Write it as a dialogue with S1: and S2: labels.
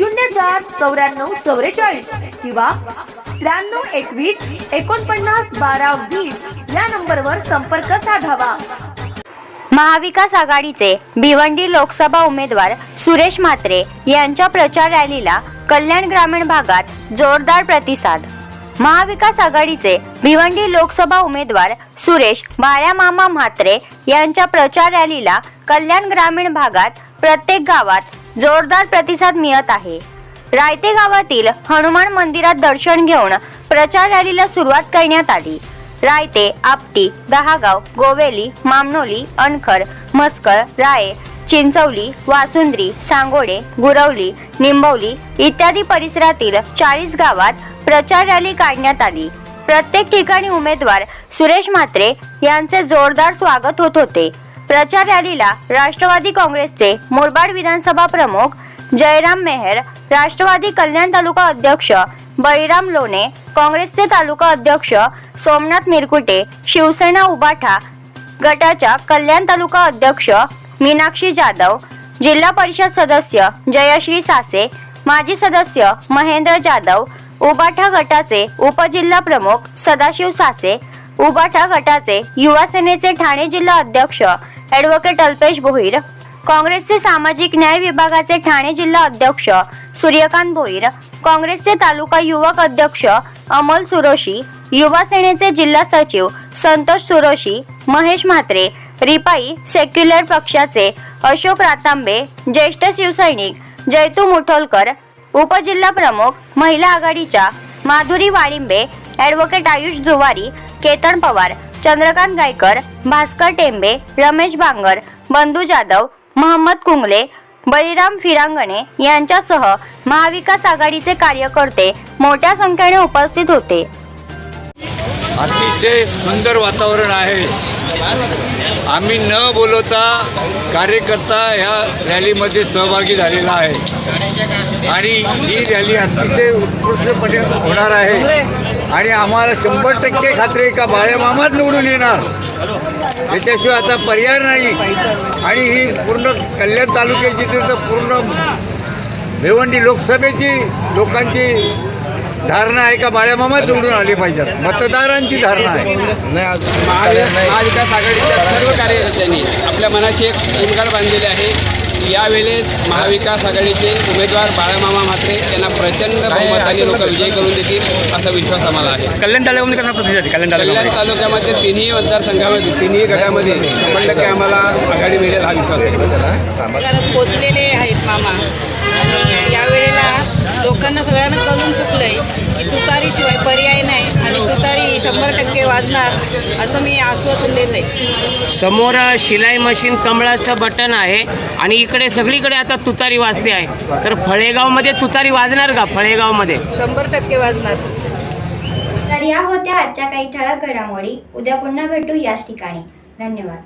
S1: शून्य चार चौऱ्याण्णव चौवेचाळीस किंवा त्र्याण्णव एकवीस एकोणपन्नास बारा वीस या नंबरवर संपर्क साधावा.
S2: महाविकास आघाडीचे भिवंडी लोकसभा उमेदवार सुरेश म्हात्रे यांच्या प्रचार रॅलीला कल्याण ग्रामीण भागात जोरदार प्रतिसाद. महाविकास आघाडीचे भिवंडी लोकसभा उमेदवार सुरेश बाळ्यामामा म्हात्रे यांच्या प्रचार रॅलीला कल्याण ग्रामीण भागात प्रत्येक गावात जोरदार प्रतिसाद मिळत आहे. रायते गावातील हनुमान मंदिरात दर्शन घेऊन प्रचार रॅलीला सुरुवात करण्यात आली. रायते आपटी दहागाव गोवेली मामनोली अणखर मस्कळ राये चिंचवली वासुंद्री सांगोडे गुरवली निंबवली इत्यादी परिसरातील चाळीस गावात प्रचार रॅली काढण्यात आली. प्रत्येक ठिकाणी उमेदवार सुरेश म्हात्रे यांचे जोरदार स्वागत होत होते. प्रचार रॅलीला राष्ट्रवादी काँग्रेसचे मुरबाड विधानसभा प्रमुख जयराम मेहर राष्ट्रवादी कल्याण तालुका अध्यक्ष बळीराम लोणे काँग्रेसचे तालुका अध्यक्ष सोमनाथ मिरकुटे शिवसेना उबाठा गटाच्या कल्याण तालुका अध्यक्ष मीनाक्षी जाधव जिल्हा परिषद सदस्य जयश्री सासे माजी सदस्य महेंद्र जाधव उबाठा गटाचे उपजिल्हा प्रमुख सदाशिव सासे उबाठा गटाचे युवा सेनेचे ठाणे जिल्हा अध्यक्ष ॲडव्होकेट अल्पेश भोईर काँग्रेसचे सामाजिक न्याय विभागाचे ठाणे जिल्हा अध्यक्ष सूर्यकांत भोईर काँग्रेसचे तालुका युवक अध्यक्ष अमोल सुरोशी युवा सेनेचे जिल्हा सचिव संतोष सुरोशी महेश म्हात्रे रिपाई सेक्युलर पक्षाचे अशोक रातांबे ज्येष्ठ शिवसैनिक जयतू मुठोलकर उपजिल्हा प्रमुख महिला आघाडीच्या माधुरी वाळिंबे ॲडव्होकेट आयुष जुवारी केतन पवार चंद्रकांत गायकर भास्कर टेंबे रमेश बांगर बंधू जाधव महम्मद कुंगले बळीराम फिरांगणे यांच्यासह महाविकास आघाडीचे कार्यकर्ते मोठ्या संख्येने उपस्थित होते.
S3: अतिशय सुंदर वातावरण आहे. आम्ही न बोलवता कार्यकर्ता ह्या रॅलीमध्ये सहभागी झालेला आहे. आणि ही रॅली अतिशय उत्कृष्टपणे होणार आहे. आणि आम्हाला शंभर टक्के खात्री आहे का बाळ्यामामाच निवडून येणार. त्याच्याशिवाय आता पर्याय नाही. आणि ही पूर्ण कल्याण तालुक्याची तिथं पूर्ण भिवंडी लोकसभेची लोकांची धारणा आहे का बाळ्यामामाच निवडून आले पाहिजेत. मतदारांची धारणा आहे.
S4: महाविकास आघाडीच्या सर्व कार्यकर्त्यांनी आपल्या मनाशी एक उलगाड बांधलेली आहे. यावेळेस महाविकास आघाडीचे उमेदवार बाळामामा म्हात्रे यांना प्रचंड बहुमताने लोक विजयी करून देतील असा विश्वास आम्हाला आहे.
S5: कल्याण तालुक्यामध्ये कसा प्रतिसाद आहे? कल्याण
S4: कल्याण
S5: तालुक्यामध्ये.
S4: तालुक्यामध्ये तिन्ही मतदारसंघामध्ये तिन्ही गटामध्ये शंभर टक्के आम्हाला आघाडी मिळेल हा विश्वास आहे.
S6: पोचलेले आहेत मामा. आणि यावेळेला लोकांना सगळ्यांना कळून चुकलंय की तुतारीशिवाय पर्याय नाही आणि तुतारी शंभर टक्के वाजणार असं मी आश्वासन देत. आहे
S7: समोर शिलाई मशीन कमळाचं बटन आहे आणि इकडे सगळीकडे आता तुतारी वाजते आहे. तर फळेगावमध्ये तुतारी वाजणार का? फळेगावमध्ये?
S6: शंभर टक्के वाजणार.
S2: तर या होत्या आजच्या काही ठळक घडामोडी. उद्या पुन्हा भेटू याच ठिकाणी. धन्यवाद.